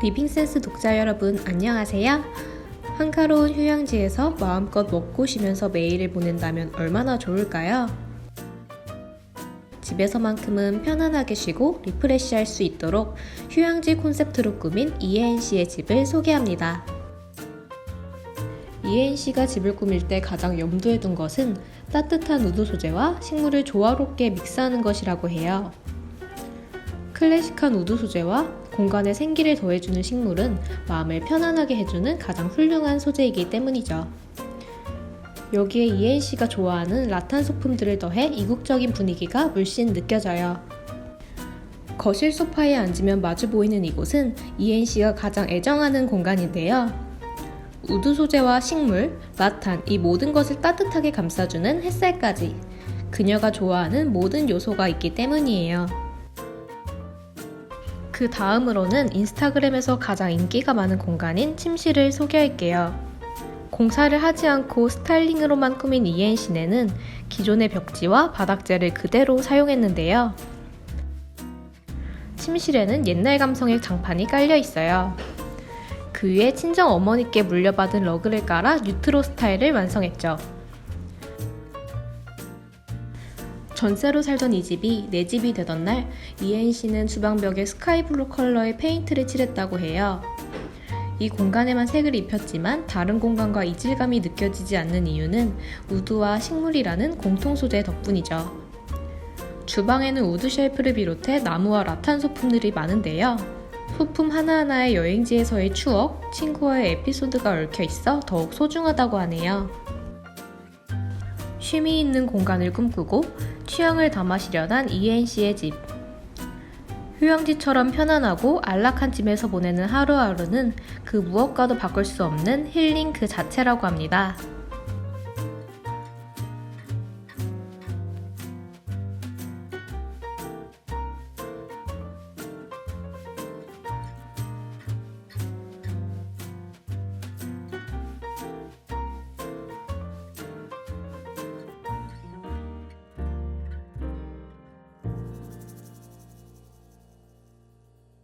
리빙센스 독자 여러분 안녕하세요. 한가로운 휴양지에서 마음껏 먹고 쉬면서 매일을 보낸다면 얼마나 좋을까요? 집에서만큼은 편안하게 쉬고 리프레시할 수 있도록 휴양지 콘셉트로 꾸민 씨의 집을 소개합니다. 씨가 집을 꾸밀 때 가장 염두에 둔 것은 따뜻한 우드 소재와 식물을 조화롭게 믹스하는 것이라고 해요. 클래식한 우드 소재와 공간에 생기를 더해주는 식물은 마음을 편안하게 해주는 가장 훌륭한 소재이기 때문이죠. 여기에 씨가 좋아하는 라탄 소품들을 더해 이국적인 분위기가 물씬 느껴져요. 거실 소파에 앉으면 마주 보이는 이곳은 씨가 가장 애정하는 공간인데요. 우드 소재와 식물, 라탄 이 모든 것을 따뜻하게 감싸주는 햇살까지 그녀가 좋아하는 모든 요소가 있기 때문이에요. 그 다음으로는 인스타그램에서 가장 인기가 많은 공간인 침실을 소개할게요. 공사를 하지 않고 스타일링으로만 꾸민 이엔 시네는 기존의 벽지와 바닥재를 그대로 사용했는데요. 침실에는 옛날 감성의 장판이 깔려 있어요. 그 위에 친정 어머니께 물려받은 러그를 깔아 뉴트로 스타일을 완성했죠. 전세로 살던 이 집이 내 집이 되던 날 이엔 씨는 주방벽에 스카이블루 컬러의 페인트를 칠했다고 해요. 이 공간에만 색을 입혔지만 다른 공간과 이질감이 느껴지지 않는 이유는 우드와 식물이라는 공통 소재 덕분이죠. 주방에는 우드 쉘프를 비롯해 나무와 라탄 소품들이 많은데요. 소품 하나하나에 여행지에서의 추억, 친구와의 에피소드가 얽혀 있어 더욱 소중하다고 하네요. 쉼이 있는 공간을 꿈꾸고 취향을 담아시려난 이엔 씨의 집. 휴양지처럼 편안하고 안락한 집에서 보내는 하루하루는 그 무엇과도 바꿀 수 없는 힐링 그 자체라고 합니다.